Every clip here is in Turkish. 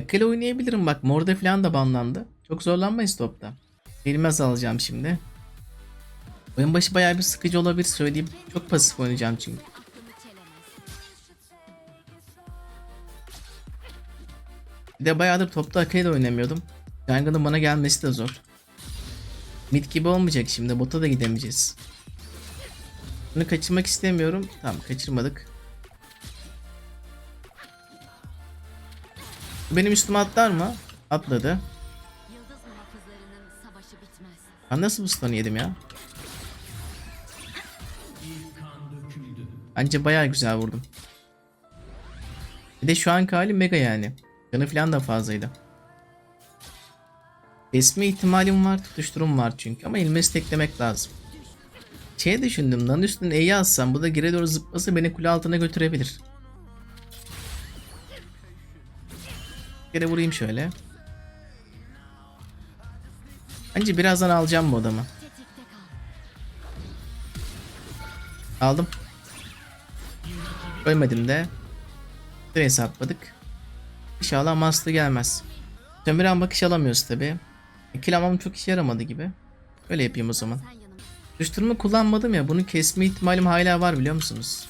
Akali oynayabilirim bak. Morde falan da banlandı. Çok zorlanmayız topta. Elime alacağım şimdi. Oyun başı bayağı bir sıkıcı olabilir söyleyeyim. Çok pasif oynayacağım çünkü. Bir de bayağıdır topta Akali oynamıyordum. Jungle'ın bana gelmesi de zor. Mid gibi olmayacak şimdi. Bota da gidemeyeceğiz. Bunu kaçırmak istemiyorum. Tamam kaçırmadık. Benim üstüme atlar mı? Atladı. Ben nasıl bu stun'ı yedim ya? Bence bayağı güzel vurdum. Bir de şu anki hali mega yani. Canı falan da fazlaydı. Kesme ihtimalim var, tutuşturum var çünkü ama ilmesi teklemek lazım. Şey düşündüm, lan üstüne E'yi alsam bu da geri doğru zıplasa beni kule altına götürebilir. Kere vurayım şöyle. Bence birazdan alacağım bu adamı. Aldım. Ölmedim de. Direkt hesapladık. İnşallah master gelmez. Sömüren bakış alamıyoruz tabi. Kill almam çok işe yaramadı gibi. Öyle yapayım o zaman. Düştürme kullanmadım ya. Bunu kesme ihtimalim hala var biliyor musunuz?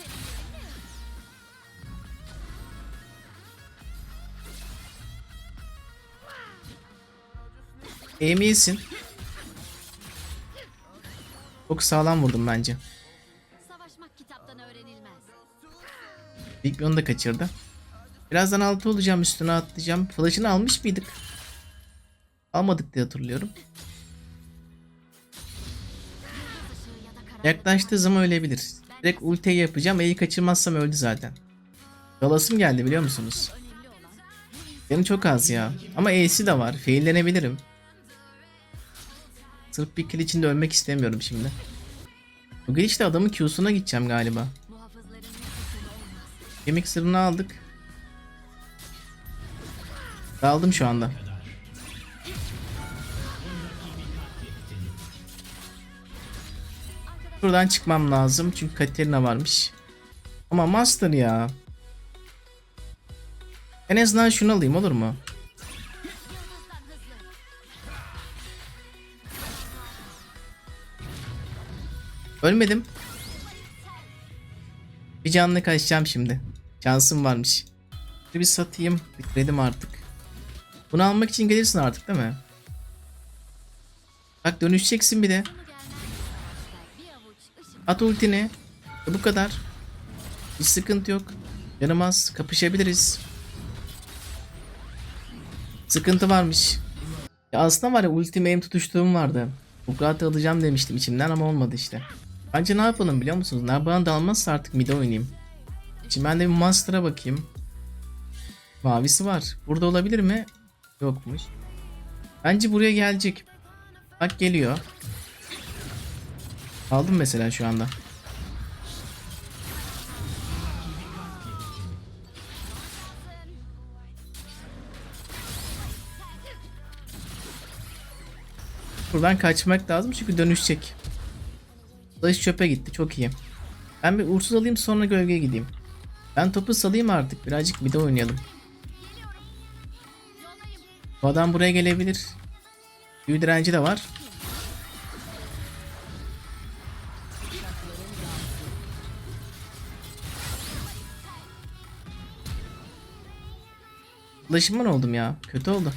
Aim iyisin. Çok sağlam vurdum bence. Savaşmak kitaptan öğrenilmez. İlk bir onu da kaçırdı. Birazdan altı olacağım üstüne atlayacağım. Flash'ını almış mıydık? Almadık diye hatırlıyorum. Yaklaştığı zaman ölebilir. Direkt ultiyi yapacağım. E'yi kaçırmazsam öldü zaten. Yalasım geldi biliyor musunuz? Canı çok az ya. Ama E'si de var. Faillenebilirim. Sırf bir kill içinde ölmek istemiyorum şimdi. Bu girişte adamın Q'suna gideceğim galiba. Kemik sırrını aldık. Daldım şu anda. Buradan çıkmam lazım çünkü Katerina varmış. Ama Master ya. En azından şunu alayım olur mu? Ölmedim. Bir canlı kaçacağım şimdi. Şansım varmış. Bir satayım. Bitirelim artık. Bunu almak için gelirsin artık değil mi? Bak dönüşeceksin bir de. At ultini. E bu kadar. Hiç sıkıntı yok. Canım az. Kapışabiliriz. Sıkıntı varmış. Ya aslında var ya aim tutuştuğum vardı. Bugatti alacağım demiştim içimden ama olmadı işte. Bence ne yapalım biliyor musunuz? Narbaran da almazsa artık mid oynayayım. Şimdi ben de bir Master'a bakayım. Mavisi var. Burada olabilir mi? Yokmuş. Bence buraya gelecek. Bak geliyor. Aldım mesela şu anda. Buradan kaçmak lazım çünkü dönüşecek. Dalış çöpe gitti çok iyi. Ben bir uğursuz alayım sonra gölgeye gideyim. Ben topu salayım artık birazcık bir de oynayalım. Bu adam buraya gelebilir. Büyü direnci de var. Ulaşımdan oldum ya. Kötü oldu.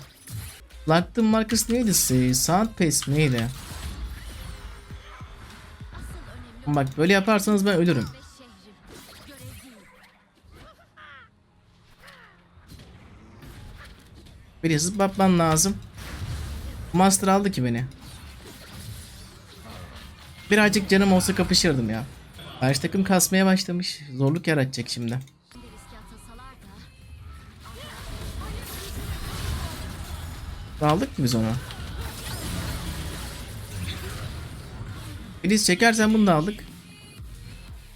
Laktım markası neydi? Soundpace mi neydi? Bak böyle yaparsanız ben ölürüm. Bir zıplatman lazım. Master aldı ki beni. Birazcık canım olsa kapışırdım ya. Karşı takım kasmaya başlamış. Zorluk yaratacak şimdi. Aldık mı biz onu? Filiz çekersen bunu da aldık.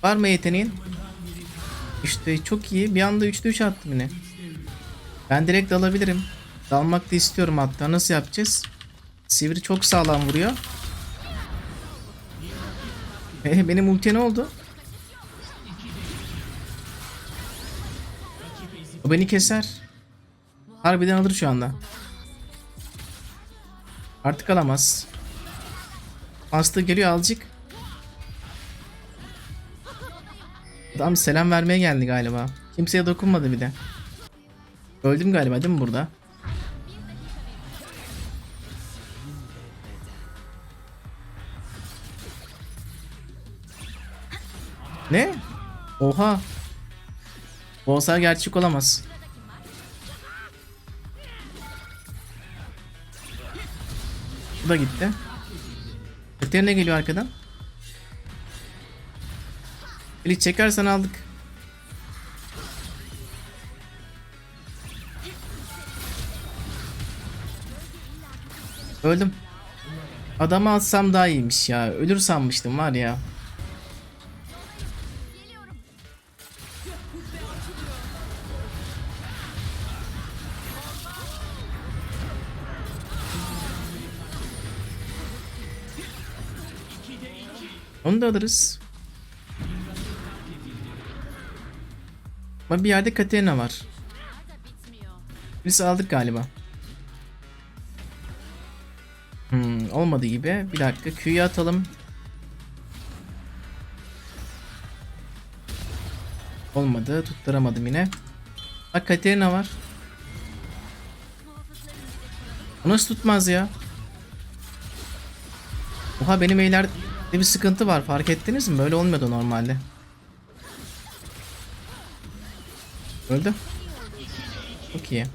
Var mı yeteneğin? İşte çok iyi. Bir anda 3'te 3 attım yine. Ben direkt alabilirim. Dalmak da istiyorum hatta. Nasıl yapacağız? Sivri çok sağlam vuruyor. Eh, benim ulti ne oldu? O beni keser. Harbiden alır şu anda. Artık alamaz. Aslı geliyor azıcık. Adam selam vermeye geldi galiba. Kimseye dokunmadı bir de. Öldüm galiba değil mi burada? Ne? Oha. Bu gerçek olamaz. Bu da gitti. Öteri geliyor arkadan? Eli çekersen aldık. Öldüm. Adamı atsam daha iyiymiş ya. Ölür sanmıştım var ya. Onu da alırız. Ama bir yerde Katerina var. Birisi aldık galiba. Hmm, olmadı gibi. Bir dakika Q'yu atalım. Olmadı. Tutturamadım yine. Bak Katerina var. Bu nasıl tutmaz ya? Oha benim eylerde bir sıkıntı var fark ettiniz mi? Böyle olmuyordu normalde. Öldü. Çok iyi.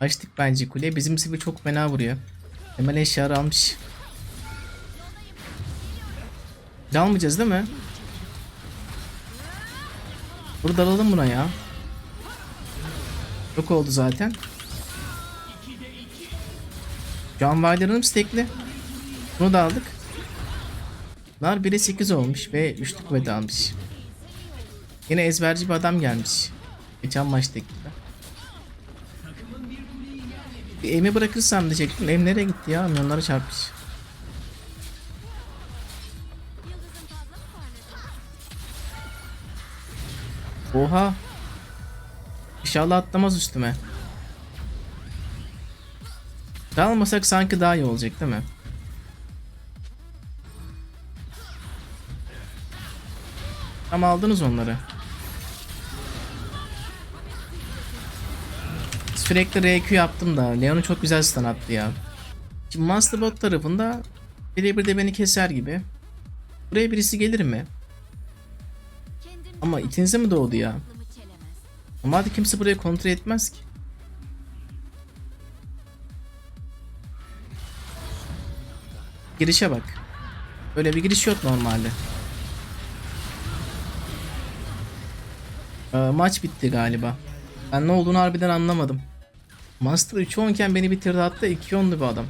Açtık bence kule. Bizim sibi çok fena vuruyor. Hemen eşyaları almış. Dalmayacağız değil mi? Burada dalalım buna ya. Yok oldu zaten. Can Wilder'ım stekli. Bunu da aldık. Nar 1'e 8 olmuş ve üçlü kuvvet almış. Yine ezberci bir adam gelmiş. Geçen maçtaki gibi. Bir Em'i bırakırsam diyecektim. Em nereye gitti ya? Milyonlara çarpmış. Oha. İnşallah atlamaz üstüme. Dalmasak sanki daha iyi olacak değil mi? Ama aldınız onları. Sürekli RQ yaptım da Leon'u çok güzel stun attı ya. Şimdi Master Bot tarafında birebir de beni keser gibi. Buraya birisi gelir mi? Ama itinize mi doğdu ya? Normalde kimse buraya kontrol etmez ki. Girişe bak. Böyle bir giriş yok normalde. Ee, maç bitti galiba. Ben ne olduğunu harbiden anlamadım. Master 3 iken beni bitirdi hatta 2 onlu bir adam.